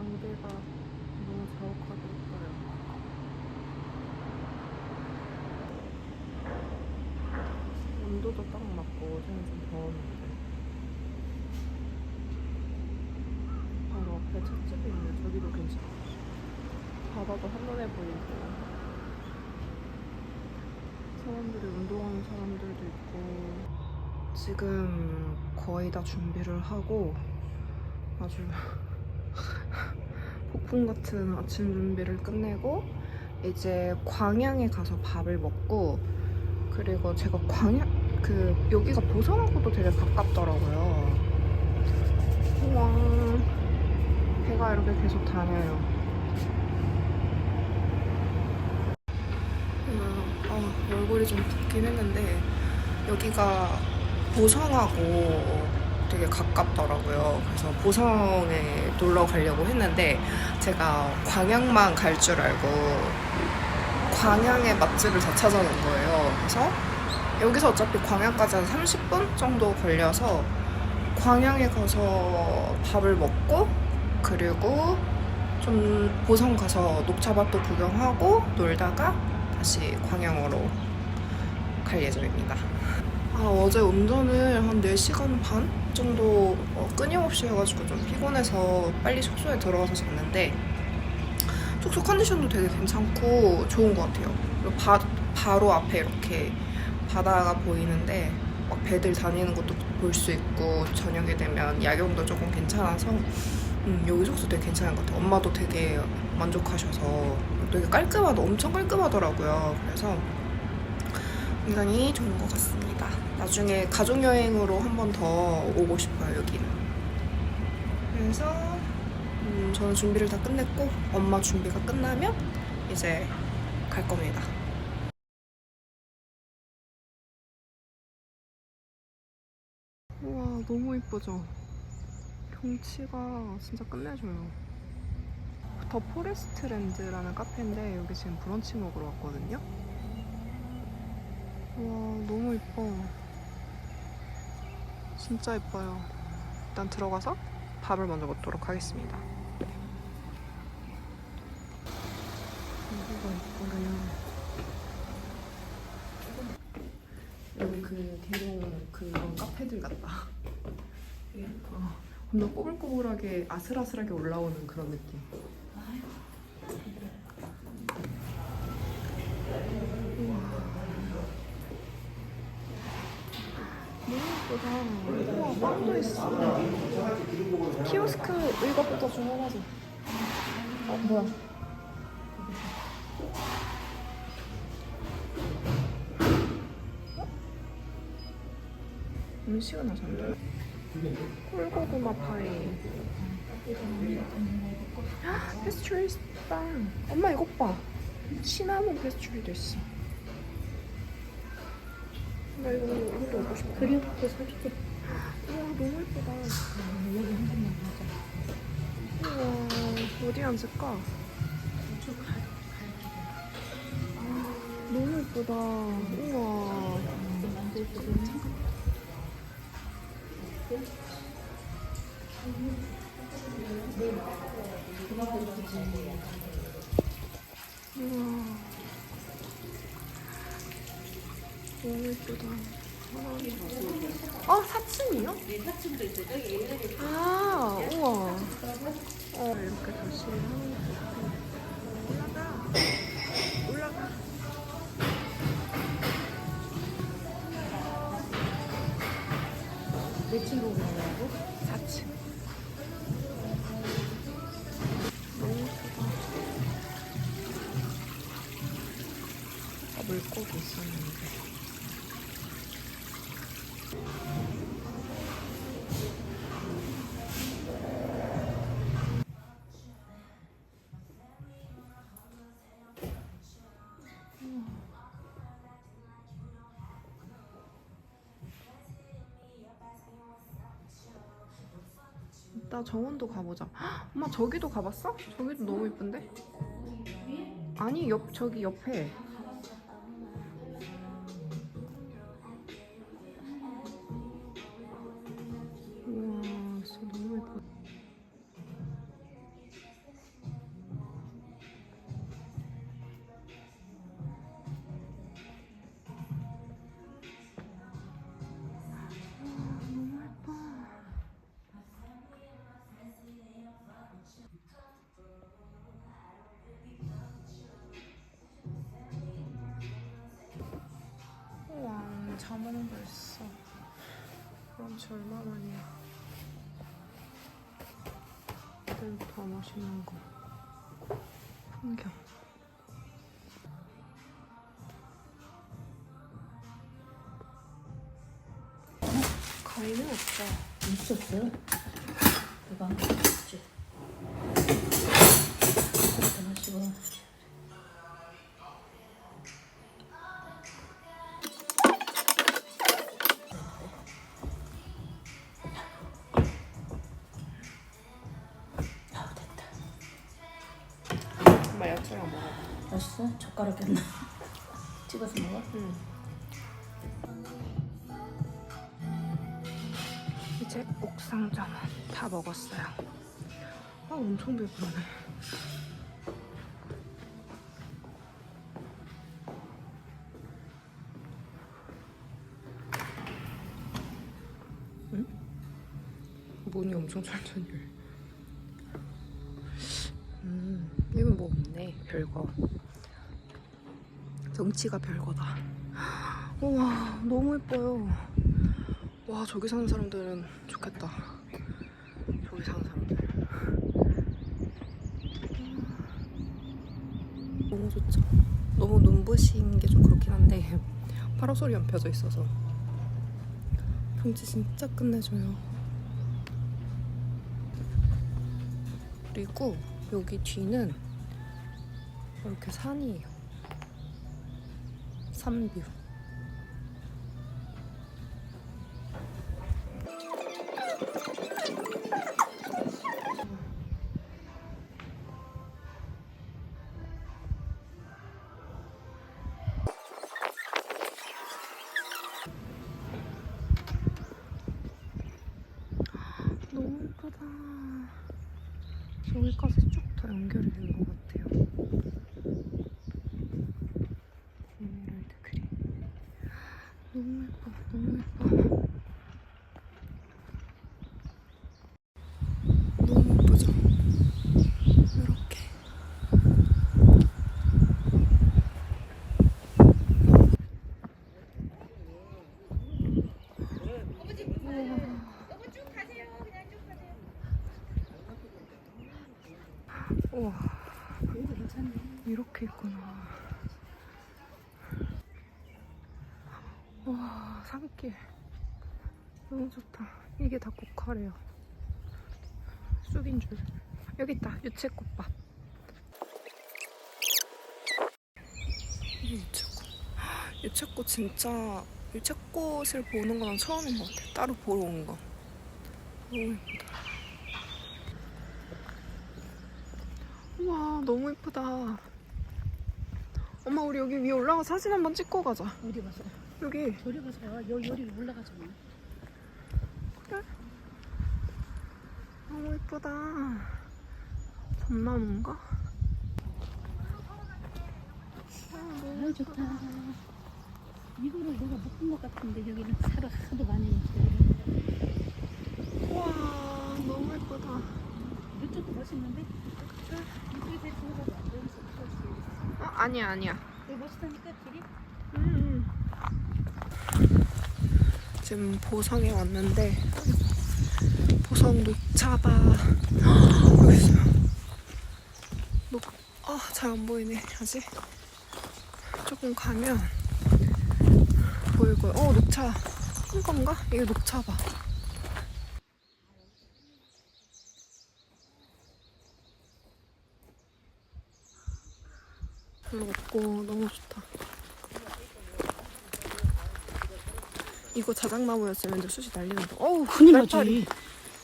안개가 너무 자욱하게 있어요. 온도도 딱 맞고 어제는 좀 더웠는데. 바로 앞에 찻집이 있네 저기도 괜찮아 바다도 한눈에 보이고. 사람들이 운동하는 사람들도 있고. 지금 거의 다 준비를 하고 아주 폭풍 같은 아침 준비를 끝내고 이제 광양에 가서 밥을 먹고 그리고 제가 광양 그 여기가 보성하고도 되게 가깝더라고요. 우와 배가 이렇게 계속 다녀요. 음, 어, 얼굴이 좀 붓긴 했는데 여기가 보성하고 되게 가깝더라고요. 그래서 보성에 놀러 가려고 했는데 제가 광양만 갈 줄 알고 광양의 맛집을 다 찾아놓은 거예요. 그래서 여기서 어차피 광양까지 한 30분 정도 걸려서 광양에 가서 밥을 먹고 그리고 좀 보성 가서 녹차밭도 구경하고 놀다가 다시 광양으로 갈 예정입니다. 아, 어제 운전을 한 4시간 반 정도 어, 끊임없이 해가지고 좀 피곤해서 빨리 숙소에 들어가서 잤는데 숙소 컨디션도 되게 괜찮고 좋은 것 같아요. 바, 바로 앞에 이렇게 바다가 보이는데 막 배들 다니는 것도 볼 수 있고 저녁에 되면 야경도 조금 괜찮아서 음, 여기 숙소 되게 괜찮은 것 같아요. 엄마도 되게 만족하셔서 되게 깔끔하다, 엄청 깔끔하더라고요. 그래서 굉장히 좋은 것 같습니다. 나중에 가족 여행으로 한 번 더 오고 싶어요 여기는. 그래서 음, 저는 준비를 다 끝냈고 엄마 준비가 끝나면 이제 갈 겁니다. 우와 너무 이쁘죠? 경치가 진짜 끝내줘요. 더 포레스트랜드라는 카페인데 여기 지금 브런치 먹으러 왔거든요. 와 너무 이뻐 진짜 이뻐요. 일단 들어가서 밥을 먼저 먹도록 하겠습니다. 여기가 이뻐요. 여기 그 대롱 그런 카페들 같다. 어, 겁나 꼬불꼬불하게 아슬아슬하게 올라오는 그런 느낌 너무 예쁘다. 우와, 빵도 있어. 키오스크 이거부터 주문하자. 어, 뭐야? 음식은 하셨네. 꿀고구마 파이. 페스츄리스 빵. 엄마 이것 봐. 시나몬 페스츄리도 있어. 나 이거 이것도 먹고 싶어. 그리고 사줄게. 우와 너무 예쁘다. 여기 한 번만 가자. 우와 어디 앉을까? 쭉 가. 너무 예쁘다. 우와. 우와. 너무 예쁘다. 어, 4층이요? 네, 사층도 있어. 저기 엘리베이터. 아, 우와. 어, 이렇게 다시 하는 거. 올라가. 이따 정원도 가보자. 헉, 엄마 저기도 가봤어? 저기도 너무 이쁜데? 아니 옆 저기 옆에. 맛이 얼마만이야. 그때부터 맛있는 거. 풍경. 가위는 없어. 있었어. 그거 안 맛있어? 젓가락 꼈나? 찍어서 먹어? 응. 이제 옥상점은 다 먹었어요. 아 엄청 배부르네. 응? 문이 엄청 천천히 열. 음, 이건 뭐 없네. 별거. 경치가 별거다. 우와, 너무 예뻐요. 와, 저기 사는 사람들은 좋겠다. 저기 사는 사람들. 너무 좋죠. 너무 눈부신 게 좀 그렇긴 한데 파라솔이 안 펴져 있어서 경치 진짜 끝내줘요. 그리고 여기 뒤는 이렇게 산이에요. 산뷰. 너무 예뻐, 너무 예뻐. 너무 예쁘죠? 이렇게. 우와. 여기 괜찮네. 이렇게 있구나. 와, 산 길. 너무 좋다. 이게 다 국화래요. 쑥인 줄. 여기 있다. 유채꽃밭. 유채꽃. 유채꽃 진짜 유채꽃을 보는 건 처음인 것 같아. 따로 보러 온 건. 너무 예쁘다. 우와, 너무 예쁘다. 엄마, 우리 여기 위에 올라가 사진 한번 찍고 가자. 어디 가서? 여기. 저리 가서 여 여기 올라가자. 뭐. 너무 예쁘다. 전나무인가? 아 좋다. 이거를 내가 못 본 것 같은데 여기는 사러 하도 많이 있대. 우와, 너무 예쁘다. 이쪽도 멋있는데? 이쪽에 같아. 여기서 찍었어. 어, 아니야, 아니야. 여기 멋있다니까 길이? 음. 지금 보성에 왔는데 보성 녹차바. 녹, 아, 잘 안 보이네, 아직. 조금 가면 보일 거예요. 어, 녹차. 한 건가? 이게 녹차바. 별로 없고 너무 좋다. 이거 자작나무였으면 이제 숯이 날리는데. 어우, 큰일 날파리. 나지.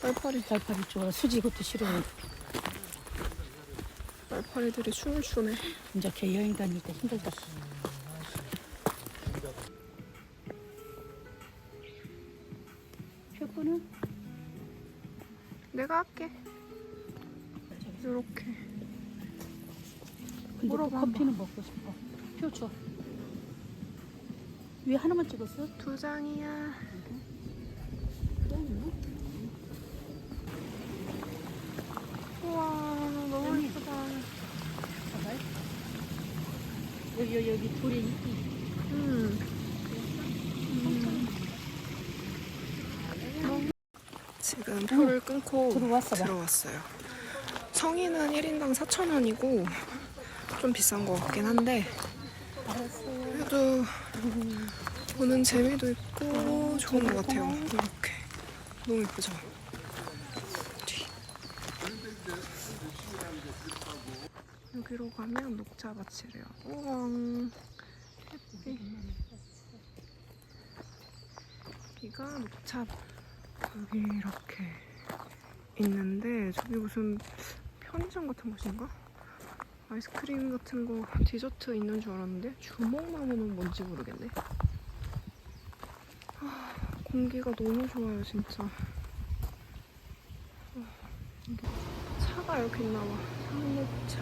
날파리. 달파리 좋아. 수지 이것도 싫어해. 날파리들이 춤을 추네. 이제 걔 여행 때 힘들다. 표고는 내가 할게. 이렇게. 근데 그 물어봐, 커피는 먹고 싶어. 표 줘. 위에 하나만 찍었어? 두 장이야. 우와, 너무. 예쁘다. 봐봐요. 여기 여기 여기 돌에 있기. 음. 음. 지금 표를 끊고 들어왔어 봐. 들어왔어요. 성인은 1인당 4,000원이고 좀 비싼 것 같긴 한데 그래도 보는 재미도 있고 좋은 것 같아요. 이렇게 너무 예쁘죠? 뒤. 여기로 가면 녹차 밭이래요. 우왕 햇빛. 여기가 녹차 여기 이렇게 있는데 저기 무슨 편의점 같은 곳인가? 아이스크림 같은 거 디저트 있는 줄 알았는데 주먹나무는 뭔지 모르겠네. 아, 공기가 너무 좋아요 진짜. 아, 차가 이렇게 있나 봐. 상록차.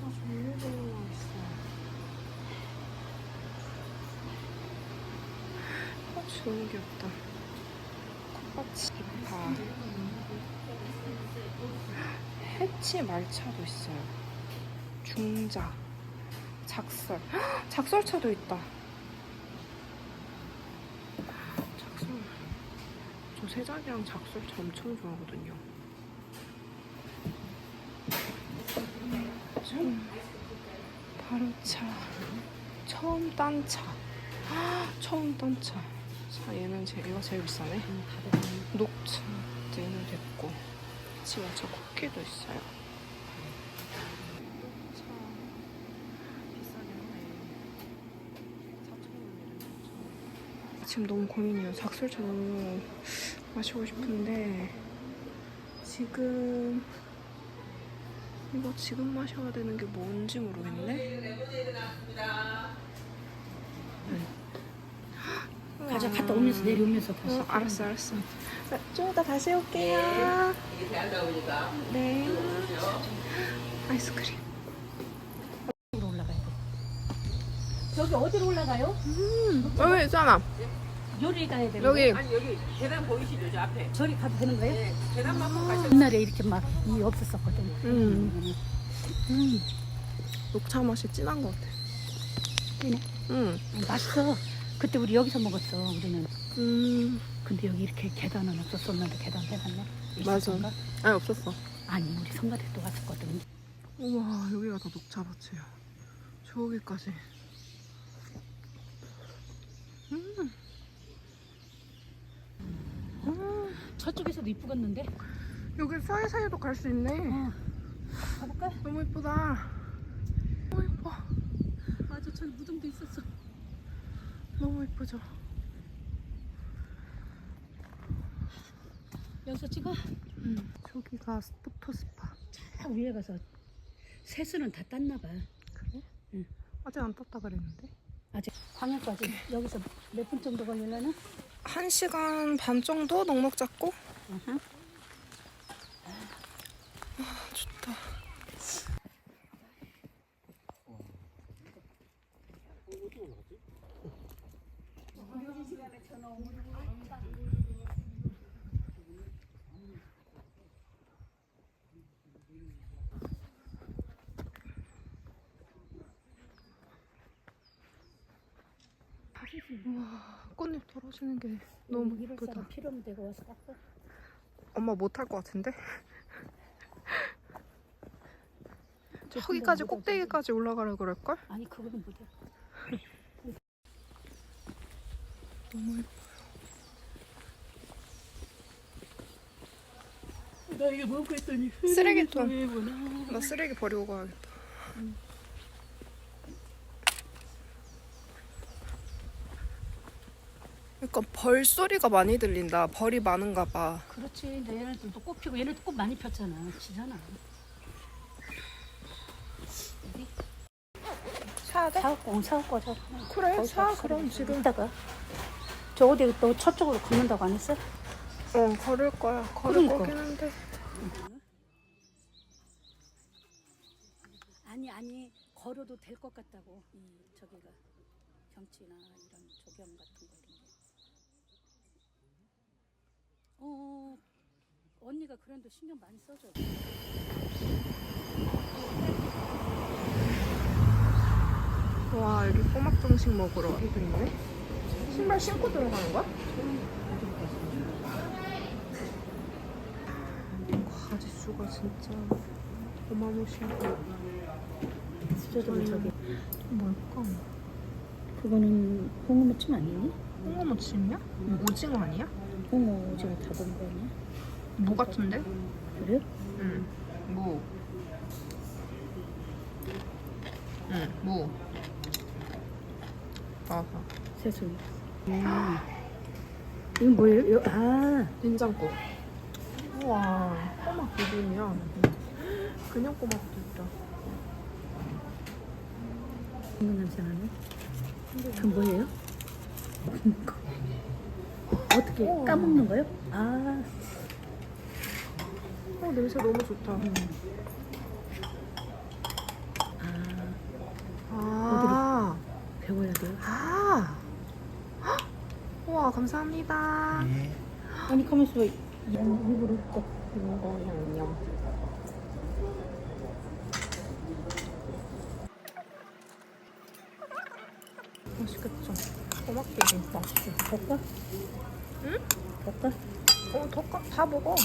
차 종류별로 있어. 꽃이 너무 귀엽다. 꽃밭이 다. 해치 말차도 있어요. 중자, 작설. 헉, 작설차도 있다. 작설. 저 세작이랑 작설차 엄청 좋아하거든요. 좀 바로 차. 처음 딴 차. 헉, 처음 딴 차. 자, 얘는 제, 얘가 제일 비싸네. 녹차 때는 됐고. 지금 저 쿠키도 있어요. 지금 너무 고민이에요. 작술차 너무 마시고 싶은데 지금 이거 지금 마셔야 되는 게 뭔지 모르겠네. 가자 갔다 오면서 내려오면서 다시. 어, 알았어, 알았어. 좀 이따 다시 올게요. 네. 아이스크림. 으로 올라가야 돼. 저기 어디로 올라가요? 여기 있잖아. 요리 가야 돼. 여기. 아니 여기 계단 보이시죠 저 앞에 저리 가도 되는 거예요? 네, 계단만 못 가셔도 옛날에 이렇게 막 이 없었었거든. 음. 음. 녹차 맛이 진한 것 같아. 진해? 음. 맛있어. 그때 우리 여기서 먹었어. 우리는. 음. 근데 여기 이렇게 계단은 없었었는데 계단 해놨네. 맞아. 있었던가? 아니, 없었어. 아니 우리 성가대 또 왔었거든. 우와, 여기가 다 녹차밭이에요. 저기까지. 음. 음. 저쪽에서도 이쁘겠는데? 여기 사이사이도 갈 수 있네. 어. 가볼까? 너무 예쁘다. 너무 예뻐. 맞아, 저 무덤도 있었어. 너무 예쁘죠? 여기서 찍어. 음. 저기가 포토 스파. 차 위에 가서 세수는 다 땄나 봐. 아직 안 떴다 그랬는데. 아직 광역까지 여기서 몇 분 정도 걸리려나? 한 시간 반 정도 넉넉 잡고. 아하. 아, 좋다. 우와, 떨어지는 게 너무 이럴 예쁘다. 사람 필요면 되고 와서 깎아. 엄마 못할 것 같은데? 저 저기까지 꼭대기까지 올라가라 그럴걸? 아니 그거는 못해. 너무 예뻐. 나 이거 먹고 했더니 쓰레기통. 나 쓰레기 버리고 가야겠다. 그 러니까 벌 소리가 많이 들린다. 벌이 많은가 봐. 그렇지. 근데 얘네들도 꽃 피고 얘네도 꽃 많이 폈잖아. 지잖아. 사야 돼? 사갖고 응, 사갖고 자. 그래, 사 그럼 지금. 이따가 저 어디 또 저쪽으로 걷는다고 안 했어? 어, 걸을 거야. 걸을 그러니까. 거긴 한데. 아니 아니 걸어도 될 것 같다고 이 저기가 경치나 이런 조경 같은 거 이런. 언니가 그런데 신경 많이 써줘. 와, 여기 꼬막 정식 먹으러 있네. 신발 신고 들어가는 거야? 가지수가 진짜 어마무시하고 수저도 저기 뭘까? 그거는 홍어무침 아니니? 홍어무침이야? 오징어 아니야? 홍어 오징어 다 본 거 아니야? 무 같은데? 그래? 응. 무. 응, 무. 봐봐. 새순 음. 이건 뭐예요? 요- 아 된장국. 우와, 꼬막 비빔이야. 그냥 꼬막도 있다. 이거 냄새 나네 그건 뭐예요? 어떻게 우와. 까먹는 거요? 아 어, 냄새 너무 좋다. 아, 아, 배워야 돼요? 아. 헉! 우와, 감사합니다. 아니 가만있어 봐 일부러 또 이거 양념. 맛있겠죠? 비빔 맛있어. 덮까? 응? 덮까? 어, 더 까, 다 먹어.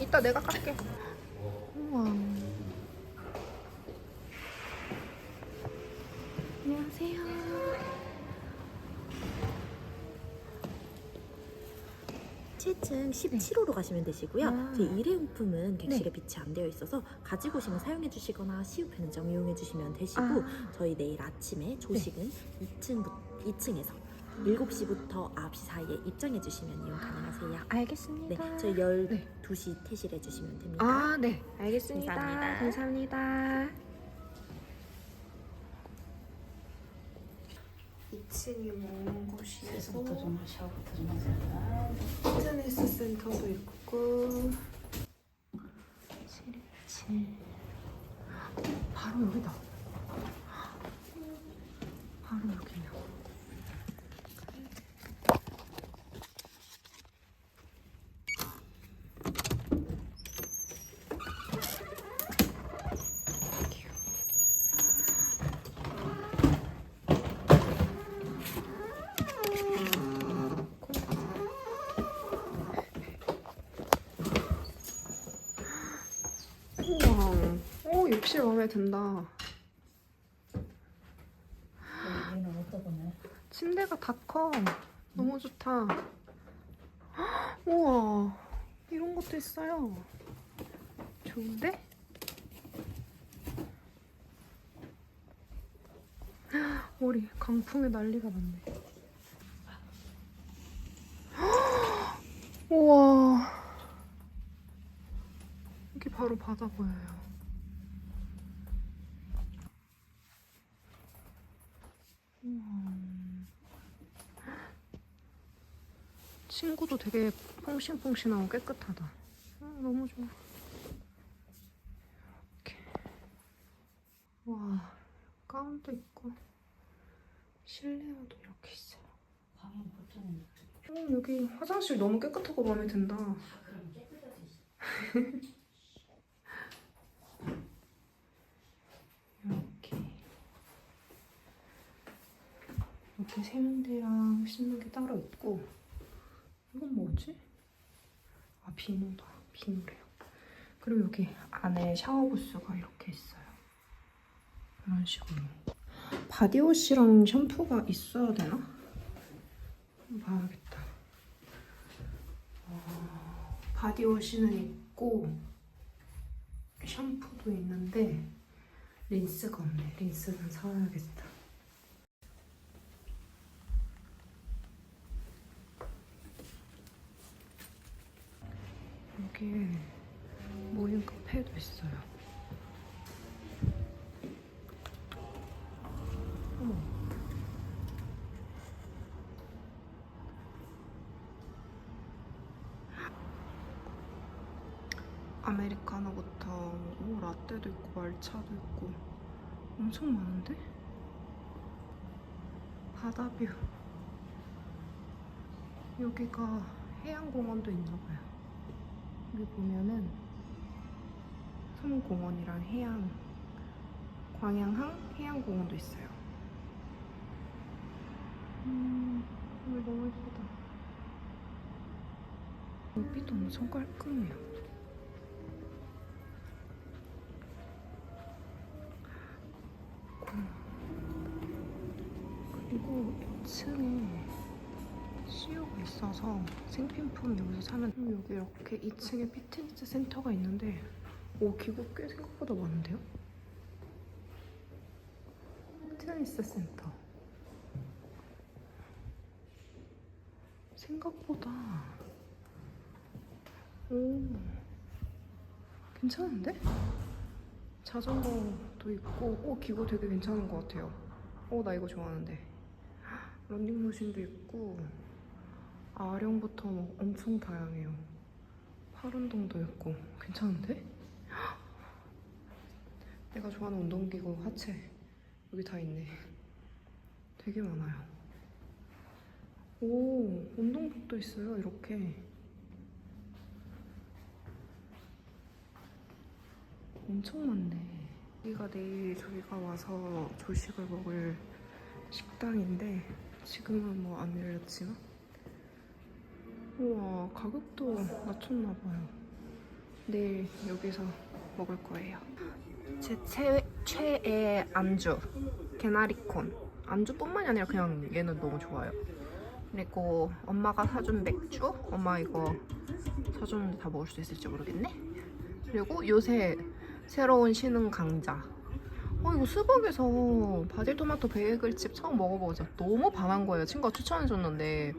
이따 내가 깎게. 우와. 안녕하세요. 7층 17호로 가시면 되시고요. 아. 저희 일회용품은 객실에 비치 안 되어 있어서 가지고 오시면 사용해 주시거나 시우 편의점 이용해 주시면 되시고 아. 저희 내일 아침에 조식은 2층 2층에서 7시부터 9시 사이에 입장해 주시면 이용 가능하세요. 알겠습니다. 네, 저희 12시 퇴실해 주시면 됩니다. 아, 네. 알겠습니다. 감사합니다. 감사합니다. 2층이 먼 곳이어서 세수부터 좀 샤워부터 좀 하세요 피트니스 센터도 있고 727 바로 여기다 바로 여기네요 우와 오 욕실 마음에 든다 얘는 어떠거나 침대가 다 커. 너무 좋다. 헉, 우와, 이런 것도 있어요. 좋은데? 헉, 머리 강풍에 난리가 났네. 헉, 우와, 여기 바로 바다 보여요. 친구도 되게 퐁신퐁신하고 깨끗하다. 아, 너무 좋아. 이렇게. 와, 가운도 있고 실내화도 이렇게 있어요. 어, 여기 화장실 너무 깨끗하고 마음에 든다. 깨끗하지 이렇게 이렇게 세면대랑 씻는 게 따로 있고 이건 뭐지? 아 비누다 비누래요 그리고 여기 안에 샤워 부스가 이렇게 있어요 이런 식으로 바디워시랑 샴푸가 있어야 되나? 봐야겠다 어, 바디워시는 있고 샴푸도 있는데 린스가 없네. 린스는 사와야겠다. 여기에 모임 카페도 있어요. 아메리카노부터 오, 라떼도 있고 말차도 있고 엄청 많은데? 바다뷰 여기가 해양공원도 있나봐요 여기 보면은 섬공원이랑 해양 광양항 해양공원도 있어요 음, 오늘 너무 예쁘다. 여기도 엄청 깔끔해요. 그리고 2층에 CU가 있어서 생필품 여기서 사면 음, 여기 이렇게 2층에 피트니스 센터가 있는데 오 기구 꽤 생각보다 많은데요? 피트니스 센터 생각보다 오 괜찮은데? 자전거도 있고 오 기구 되게 괜찮은 것 같아요 오 나 이거 좋아하는데 런닝머신도 있고 아령부터 뭐 엄청 다양해요. 팔 운동도 있고. 괜찮은데? 내가 좋아하는 운동기구 하체 여기 다 있네. 되게 많아요. 오 운동복도 있어요 이렇게. 엄청 많네. 여기가 내일 저희가 와서 조식을 먹을 식당인데 지금은 뭐 안 열렸지만 우와 가격도 낮췄나 봐요. 내일 여기서 먹을 거예요. 제 최, 최애 안주 개나리콘. 안주뿐만이 아니라 그냥 얘는 너무 좋아요. 그리고 엄마가 사준 맥주? 엄마 이거 사줬는데 다 먹을 수 있을지 모르겠네. 그리고 요새 새로운 신흥 강자 어 이거 수박에서 바질 토마토 베이글칩 처음 먹어보자 너무 반한 거예요. 친구가 추천해줬는데.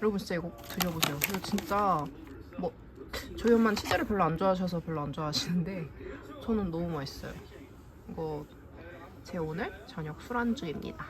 여러분 진짜 이거 드셔보세요. 이거 진짜 뭐 저희 엄마는 치즈를 별로 안 좋아하셔서 별로 안 좋아하시는데 저는 너무 맛있어요. 이거 제 오늘 저녁 술안주입니다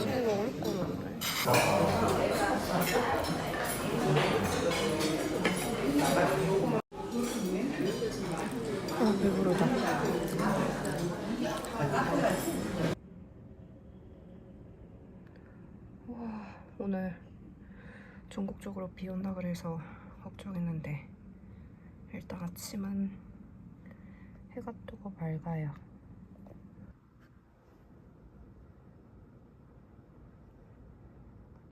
지금 먹을 거는데 아 배부르다 와 오늘 전국적으로 비 온다 그래서 걱정했는데 일단 아침은 해가 뜨고 맑아요